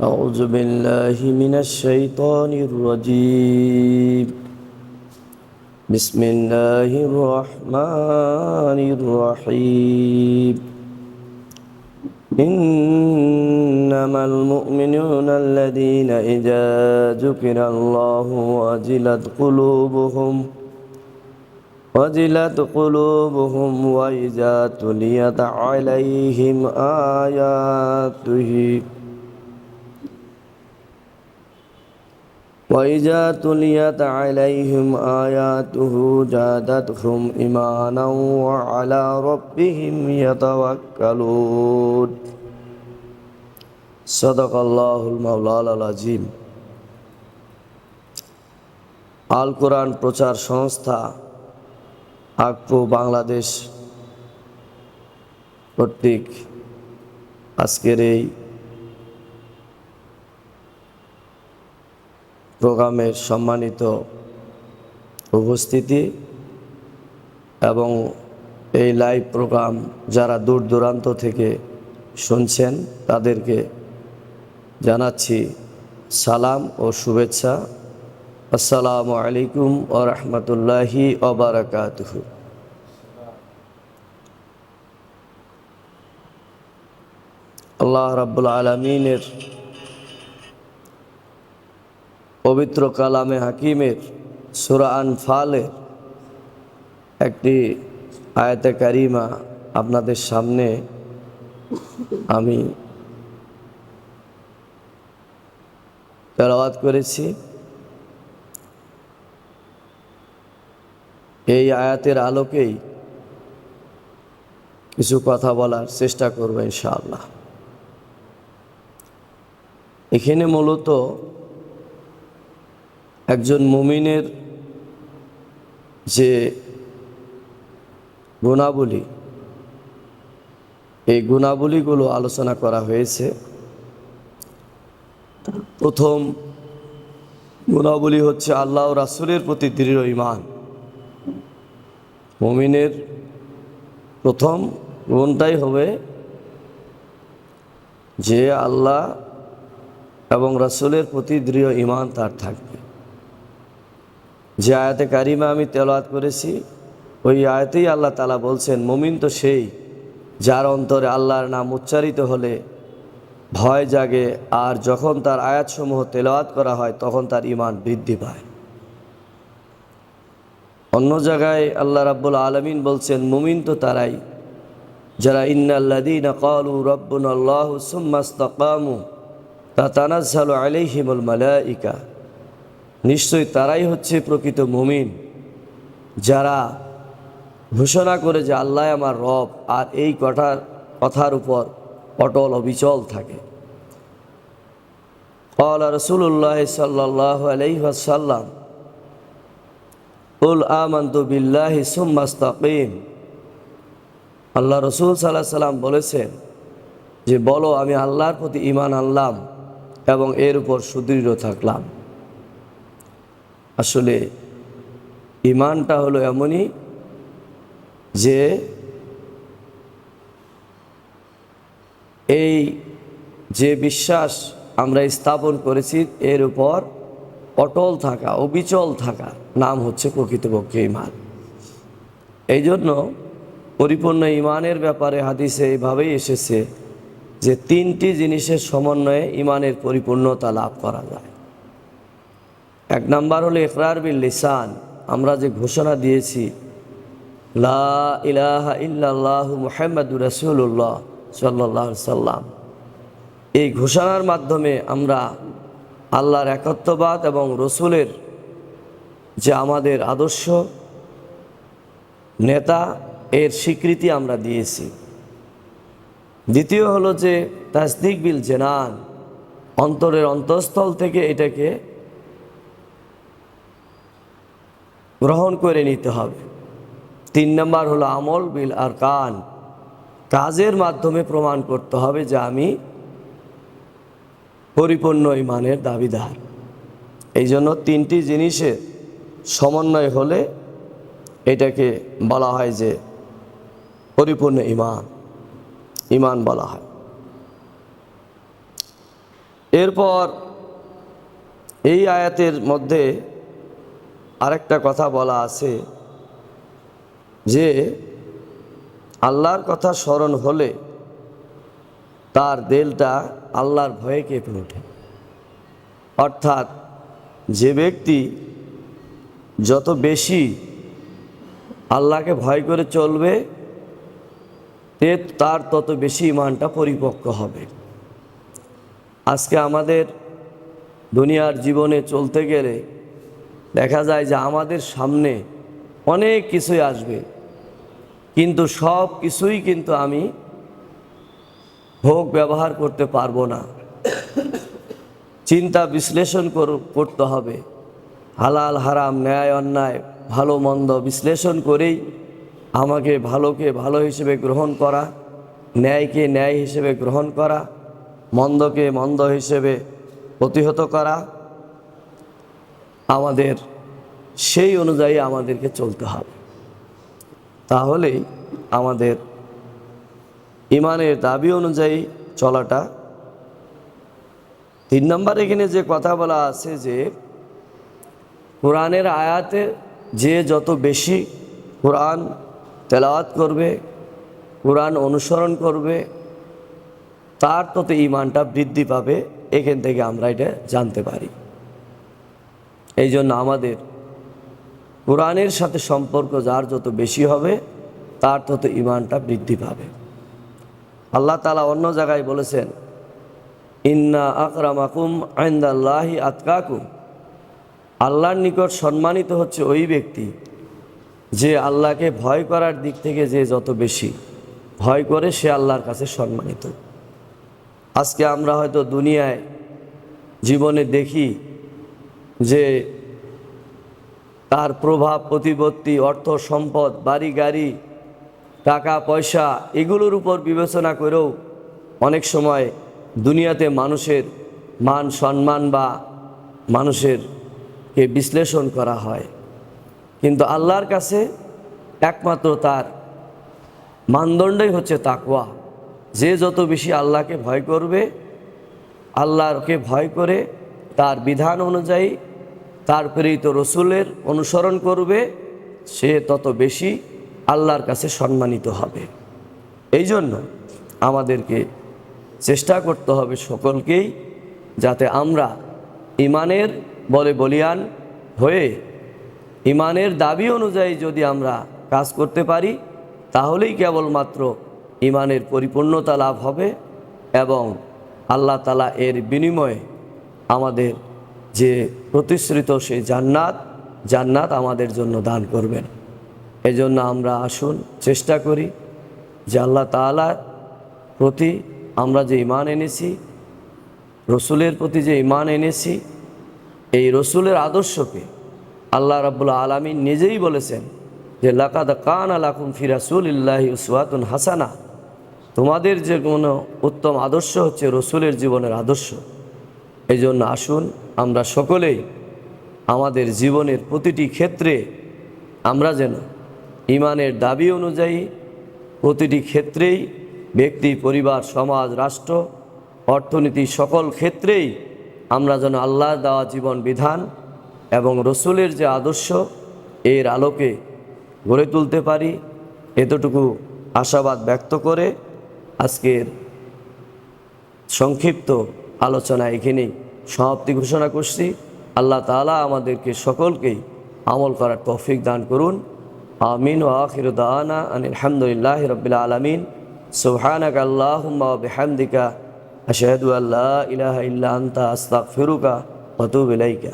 أعوذ بالله من الشيطان الرجيم بسم الله الرحمن الرحيم إنما المؤمنون الذين إذا ذكر الله وجلت قلوبهم وجلت قلوبهم وإذا تليت عليهم آياته وإذا تليت عليهم آياته زادتهم إيمانا وعلى ربهم يتوكلون صدق الله المولى العظيم আল কোরআন প্রচার সংস্থা আকপো বাংলাদেশ কর্তৃক আজকের এই প্রোগ্রামের সম্মানিত উপস্থিতি এবং এই লাইভ প্রোগ্রাম যারা দূর দূরান্ত থেকে শুনছেন, তাদেরকে জানাচ্ছি সালাম ও শুভেচ্ছা। আসসালামু আলাইকুম ও রহমতুল্লাহি ওবরাকাতুহু আল্লাহ রাব্বুল আলমিনের পবিত্র কালামে হাকিমের সুরা আনফালের একটি আয়াতে কারিমা আপনাদের সামনে আমি তেলাওয়াত করেছি। এই আয়াতের আলোকেই কিছু কথা বলার চেষ্টা করব ইনশাআল্লাহ। এখানে মূলত একজন মুমিনের যে গুণাবলী, এই গুণাবলীগুলো আলোচনা করা হয়েছে। প্রথম গুণাবলী হচ্ছে আল্লাহ রাসুলের প্রতি দৃঢ় ইমান মমিনের প্রথম গুণটাই হবে যে আল্লাহ এবং রাসুলের প্রতি দৃঢ় ইমান তার থাকবে। যে আয়াতে কারিমা আমি তেলাওয়াত করেছি, ওই আয়াতেই আল্লাহ তালা বলছেন, মমিন তো সেই যার অন্তরে আল্লাহর নাম উচ্চারিত হলে ভয় জাগে আর যখন তার আয়াতসমূহ তেলাওয়াত করা হয় তখন তার ইমান বৃদ্ধি পায়। অন্য জায়গায় আল্লাহ রাব্বুল আলমিন বলছেন, মুমিন তো তারাই। যারা ইন্নাল্লাদিন কালু রব্বুন আল্লাহ সুম্মাস্তাকামু তা তানাজ্জালু আলাইহিমুল মালাইকা। নিশ্চয়ই তারাই হচ্ছে প্রকৃত মুমিন যারা ঘোষণা করে যে আল্লাহ আমার রব আর এই কথার কথার উপর অটল অবিচল থাকে قال رسول الله صلى الله عليه وسلم قل آمنت بالله ثم استقيم আল্লাহ রসুল সাল্লাহ সাল্লাম বলেছেন যে বলো আমি আল্লাহর প্রতি ইমান আনলাম এবং এর উপর সুদৃঢ় থাকলাম আসলে ইমানটা হলো এমনই যে এই যে বিশ্বাস আমরা স্থাপন করেছি, এর উপর অটল থাকা, অবিচল থাকা নাম হচ্ছে প্রকৃতপক্ষে ইমান। এই জন্য পরিপূর্ণ ইমানের ব্যাপারে হাদিসে এইভাবেই এসেছে যে তিনটি জিনিসের সমন্বয়ে ইমানের পরিপূর্ণতা লাভ করা যায়। এক নাম্বার হলো ইকরার বিল লিসান। আমরা যে ঘোষণা দিয়েছি, লা ইলাহা ইল্লাল্লাহ মুহাম্মাদুর রাসূলুল্লাহ সাল্লাহ সাল্লাম। এই ঘোষণার মাধ্যমে আমরা আল্লাহর একত্ববাদ এবং রসুলের যে আমাদের আদর্শ নেতা, এর স্বীকৃতি আমরা দিয়েছি। দ্বিতীয় হলো যে তাসদিক বিল জেনান, অন্তরের অন্তঃস্থল থেকে এটাকে গ্রহণ করে নিতে হবে। তিন নম্বর হলো আমল বিল আর কান কাজের মাধ্যমে প্রমাণ করতে হবে যে আমি পরিপূর্ণ ইমানের দাবিদার। এই জন্য তিনটি জিনিসের সমন্বয় হলে এটাকে বলা হয় যে পরিপূর্ণ ইমান ইমান বলা হয়। এরপর এই আয়াতের মধ্যে আরেকটা কথা বলা আছে যে আল্লাহর কথা স্মরণ হলে তার দেলটা আল্লাহর ভয়ে কেঁপে ওঠে। অর্থাৎ যে ব্যক্তি যত বেশি আল্লাহকে ভয় করে চলবে, তে তার তত বেশি ইমানটা পরিপক্ক হবে। আজকে আমাদের দুনিয়ার জীবনে চলতে গেলে দেখা যায় যে আমাদের সামনে অনেক কিছুই আসবে। কিন্তু সব কিছুই কিন্তু আমি ভোগ ব্যবহার করতে পারব না। চিন্তা বিশ্লেষণ কর- করতে হবে। হালাল, হারাম, ন্যায়, অন্যায়, ভালো, মন্দ বিশ্লেষণ করেই আমাকে ভালোকে ভালো হিসেবে গ্রহণ করা, ন্যায়কে ন্যায় হিসেবে গ্রহণ করা, মন্দকে মন্দ হিসেবে প্রতিহত করা আমাদের, সেই অনুযায়ী আমাদেরকে চলতে হবে। তাহলেই আমাদের ইমানের দাবি অনুযায়ী চলাটা তিন নম্বর এখানে যে কথা বলা আছে যে, কোরআনের আয়াতে যে যত বেশি কোরআন তেলাওয়াত করবে, কোরআন অনুসরণ করবে, তার তত ইমানটা বৃদ্ধি পাবে, এখান থেকে আমরা এটা জানতে পারি। এই জন্য আমাদের কোরআনের সাথে সম্পর্ক যার যত বেশি হবে, তার তত ইমানটা বৃদ্ধি পাবে। আল্লাহ তালা অন্য জায়গায় বলেছেন, ইন্না আকরাম আকরামাকুম আইন্দাল্লাহি আতকাকুম। আল্লাহর নিকট সম্মানিত হচ্ছে ওই ব্যক্তি যে আল্লাহকে ভয় করার দিক থেকে যে যত বেশি ভয় করে সে আল্লাহর কাছে সম্মানিত। আজকে আমরা হয়তো দুনিয়ায় জীবনে দেখি যে তার প্রভাব, প্রতিপত্তি, অর্থ সম্পদ, বাড়ি, গাড়ি, টাকা, পয়সা, এগুলোর উপর বিবেচনা করেও অনেক সময় দুনিয়াতে মানুষের মান, সম্মান বা মানুষের কে বিশ্লেষণ করা হয়। কিন্তু আল্লাহর কাছে একমাত্র তার মানদণ্ডই হচ্ছে তাকওয়া। যে যত বেশি আল্লাহকে ভয় করবে, আল্লাহকে ভয় করে তার বিধান অনুযায়ী তার প্রেরিত রসুলের অনুসরণ করবে, সে তত বেশি আল্লাহর কাছে সম্মানিত হবে। এই জন্য আমাদেরকে চেষ্টা করতে হবে সকলকেই যাতে আমরা ইমানের বলে বলিয়ান হয়ে ইমানের দাবি অনুযায়ী যদি আমরা কাজ করতে পারি, তাহলেই কেবলমাত্র ইমানের পরিপূর্ণতা লাভ হবে এবং আল্লাহ তালা এর বিনিময়ে আমাদের যে প্রতিশ্রিত সেই জান্নাত জান্নাত আমাদের জন্য দান করবেন। এজন্য আমরা আসুন, চেষ্টা করি যে আল্লাহ তালার প্রতি আমরা যে ইমান এনেছি, রসুলের প্রতি যে ইমান এনেছি, এই রসুলের আদর্শকে আল্লাহ রাবুল্লা আলমী নিজেই বলেছেন যে, লাকাদ কান আলাকুম ফিরাসুল ইল্লাহি উসওয়াতুন হাসানা। তোমাদের যে কোনো উত্তম আদর্শ হচ্ছে রসুলের জীবনের আদর্শ। এই জন্য আসুন আমরা সকলেই আমাদের জীবনের প্রতিটি ক্ষেত্রে আমরা যেন ইমানের দাবি অনুযায়ী প্রতিটি ক্ষেত্রেই ব্যক্তি, পরিবার, সমাজ, রাষ্ট্র, অর্থনীতি সকল ক্ষেত্রেই আমরা যেন আল্লাহর দেওয়া জীবন বিধান এবং রসুলের যে আদর্শ এর আলোকে গড়ে তুলতে পারি এতটুকু আশাবাদ ব্যক্ত করে আজকের সংক্ষিপ্ত আলোচনা এখানেই সমাপ্তি ঘোষণা করছি। আল্লাহ তালা আমাদেরকে সকলকেই আমল করার তৌফিক দান করুন। আমিন ও আখির দানা আলহামদুলিল্লাহ রবিল আলমিন। সুহানাক আল্লাহমদিকা আশাহ বিহামদিকা। আশহাদু আল্লা ইলাহা ইল্লা আন্তা আস্তাগফিরুকা ফিরুকা আতুবু ইলাইকা।